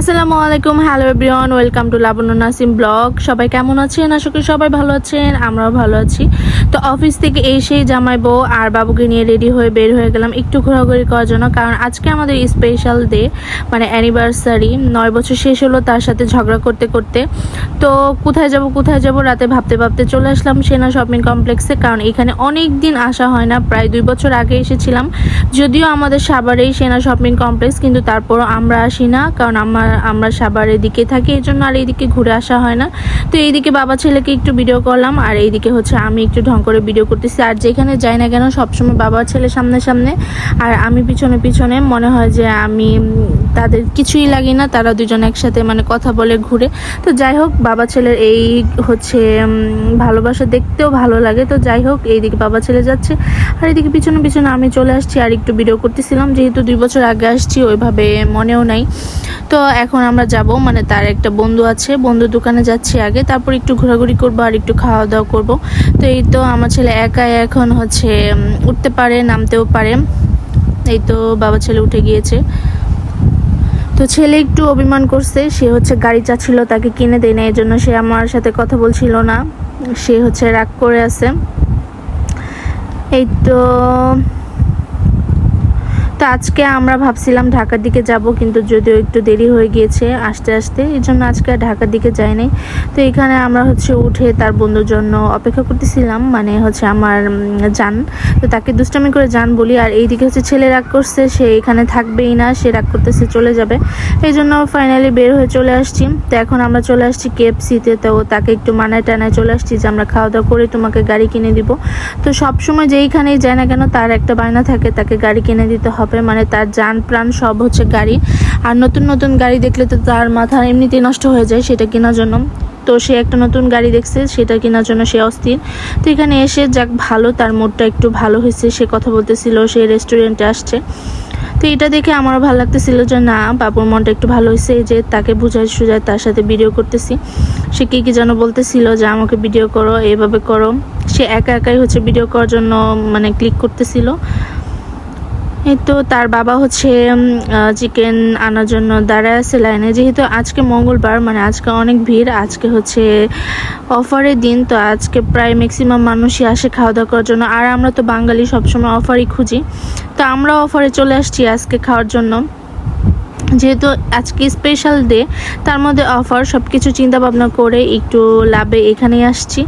আসসালামু আলাইকুম, hello everyone, welcome to Labanya Nasim blog. সবাই কেমন আছেন? আশা করি সবাই ভালো আছেন, আমরাও ভালো আছি। তো অফিস থেকে এসেই জামাই বউ আর বাবুকে নিয়ে রেডি হয়ে বের হয়ে গেলাম একটু ঘোরাঘুরি করার জন্য, কারণ আজকে আমাদের স্পেশাল ডে মানে অ্যানিভার্সারি নয় বছর শেষ হলো তার সাথে ঝগড়া করতে করতে। তো কোথায় যাব কোথায় যাব রাতে ভাবতে ভাবতে চলে আসলাম সেনা শপিং কমপ্লেক্সে, কারণ এখানে অনেক দিন আসা হয় না, প্রায় দুই বছর আগে এসেছিলাম। যদিও আমাদের সাভারেই সেনা শপিং কমপ্লেক্স, কিন্তু তারপরও আমরা আসি না, কারণ আমার আমরা সাভারের এদিকে থাকি, এই জন্য আর এইদিকে ঘুরে আসা হয় না। তো এইদিকে বাবা ছেলেকে একটু ভিডিও করলাম, আর এইদিকে হচ্ছে আমি একটু ঢং করে ভিডিও করতেছি। আর যেখানে যাই না কেন, সবসময় বাবা ছেলে সামনে সামনে, আর আমি পিছনে পিছনে। মনে হয় যে আমি তাদের কিছুই লাগি না, তারা দুজন একসাথে মানে কথা বলে ঘুরে। তো যাই হোক, বাবা ছেলের এই হচ্ছে ভালোবাসা দেখতেও ভালো লাগে। তো যাই হোক, এইদিকে বাবা ছেলে যাচ্ছে, আর এদিকে পিছনে পিছনে আমি চলে আসছি, আর একটু ভিডিও করতেছিলাম। যেহেতু দুই বছর আগে আসছি, ওইভাবে মনেও নাই। তো এখন আমরা যাব মানে তার একটা বন্ধু আছে, বন্ধুর দোকানে যাচ্ছি আগে, তারপর একটু ঘোরাঘুরি করব আর একটু খাওয়া দাওয়া করব। তো এই তো আমার ছেলে একাই এখন হচ্ছে উঠতে পারে, নামতেও পারে। এই তো বাবা ছেলে উঠে গিয়েছে। তো ছেলে একটু অভিমান করছে, সে হচ্ছে গাড়ি চাচ্ছিল, তাকে কিনে দেয় না এই জন্য সে আমার সাথে কথা বলছিল না। সে হচ্ছে রাগ করে আছে। এই তো তো আজকে আমরা ভাবছিলাম ঢাকার দিকে যাব, কিন্তু যদিও একটু দেরি হয়ে গিয়েছে আসতে আসতে, এই জন্য আজকে ঢাকার দিকে যাইনি তো এখানে আমরা হচ্ছে উঠে তার বন্ধুর জন্য অপেক্ষা করতেছিলাম মানে হচ্ছে আমার জান। তো তাকে দুষ্টামি করে জান বলি, আর এইদিকে হচ্ছে ছেলে রাগ করছে, সে এখানে থাকবেই না, সে রাগ করতেছে, চলে যাবে। এই জন্য ফাইনালি বের হয়ে চলে আসছি। তো এখন আমরা চলে আসছি কেএফসিতে তো তাকে একটু মানায় টানায় চলে আসছি যে আমরা খাওয়া দাওয়া করে তোমাকে গাড়ি কিনে দিব। তো সবসময় যেইখানেই যায় না কেন, তার একটা বায়না থাকে, তাকে গাড়ি কিনে দিতে হবে। মানে তার যান প্রাণ সব হচ্ছে গাড়ি। আর নতুন নতুন গাড়ি দেখলে তো তার মাথা এমনিতেই নষ্ট হয়ে যায়, সেটা কেনার জন্য। তো সে একটা নতুন গাড়ি দেখছে, সেটা কেনার জন্য সে অস্থির। তো এখানে এসে যাক ভালো, তার মুডটা একটু ভালো হয়েছে, সে কথা বলতেছিল, সে রেস্টুরেন্টে আসছে। তো এটা দেখে আমারও ভালো লাগতেছিল যে, না, বাবুর মনটা একটু ভালো হয়েছে যে তাকে বুঝাই সুঝায় তার সাথে ভিডিও করতেছি। সে কী কী যেন বলতেছিল যে, আমাকে ভিডিও করো, এভাবে করো। সে একা একাই হচ্ছে ভিডিও করার জন্য মানে ক্লিক করতেছিল। তো তার বাবা হচ্ছে চিকেন আনার জন্য দাঁড়ায় আছে লাইনে যেহেতু আজকে মঙ্গলবার মানে আজকে অনেক ভিড়, আজকে হচ্ছে অফারের দিন, তো আজকে প্রায় ম্যাক্সিমাম মানুষই আসে খাওয়া দাওয়া করার জন্য। আর আমরা তো বাঙালি সবসময় অফারই খুঁজি। তো আমরা অফারে চলে আসছি আজকে খাওয়ার জন্য। যেহেতু আজকে স্পেশাল ডে তার মধ্যে অফার সব কিছু চিন্তা ভাবনা করে একটু লাভে এখানেই আসছি।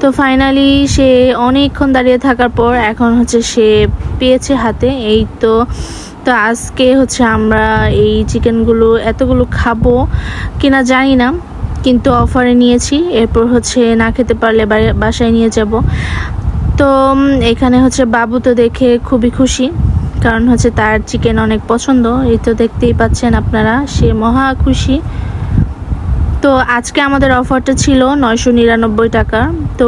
তো ফাইনালি সে অনেকক্ষণ দাঁড়িয়ে থাকার পর এখন হচ্ছে সে পেয়েছে হাতে। এই তো তো আজকে হচ্ছে আমরা এই চিকেনগুলো এতগুলো খাব কিনা জানি না, কিন্তু অফারে নিয়েছি। এরপর হচ্ছে না খেতে পারলে বাসায় নিয়ে যাব। তো এখানে হচ্ছে বাবু তো দেখে খুবই খুশি। কারণ হচ্ছে তার চিকেন অনেক পছন্দ। এই তো দেখতেই পাচ্ছেন আপনারা, সে মহা খুশি। তো আজকে আমাদের অফারটা ছিল নয়শো নিরানব্বই টাকা। তো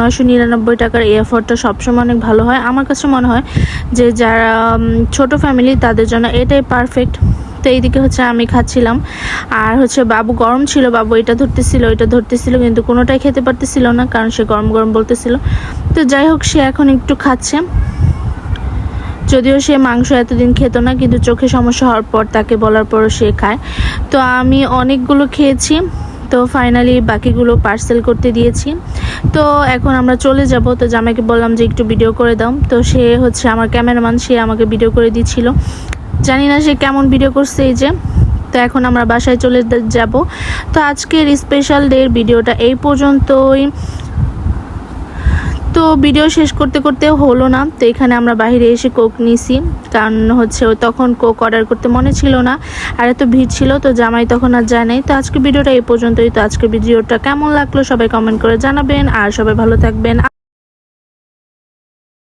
নয়শো নিরানব্বই টাকার এই অফারটা সবসময় অনেক ভালো হয়। আমার কাছে মনে হয় যে যারা ছোট ফ্যামিলি তাদের জন্য এটাই পারফেক্ট তো এইদিকে হচ্ছে আমি খাচ্ছিলাম। আর হচ্ছে বাবু গরম ছিল, বাবু এটা ধরতেছিল এটা ধরতেছিল, কিন্তু কোনোটাই খেতে পারতেছিল না, কারণ সে গরম গরম বলতেছিল। তো যাই হোক, সে এখন একটু খাচ্ছে। যদিও সে মাংস এতদিন খেত না, কিন্তু চোখে সমস্যা হওয়ার পর তাকে বলার পরও সে খায়। তো আমি অনেকগুলো খেয়েছি, তো ফাইনালি বাকিগুলো পার্সেল করতে দিয়েছি। তো এখন আমরা চলে যাব, তো জামাইকে বললাম যে একটু ভিডিও করে দাও। তো সে হচ্ছে আমার ক্যামেরাম্যান সে আমাকে ভিডিও করে দিচ্ছিল। জানি না সে কেমন ভিডিও করছে এই যে। তো এখন আমরা বাসায় চলে যাব। তো আজকের স্পেশাল ডের ভিডিওটা এই পর্যন্তই। তো ভিডিও শেষ করতে করতে হলো না। তো এখানে আমরা বাইরে এসে কোক নিছি। কারণ হচ্ছে তখন কোক অর্ডার করতে মনে ছিল না। আর এত ভিড় ছিল, তো জামাই তখন আর যায় নাই। তো আজকে ভিডিওটা এই পর্যন্তই। তো আজকে ভিডিওটা কেমন লাগল সবাই কমেন্ট করে জানাবেন। আর সবাই ভালো থাকবেন।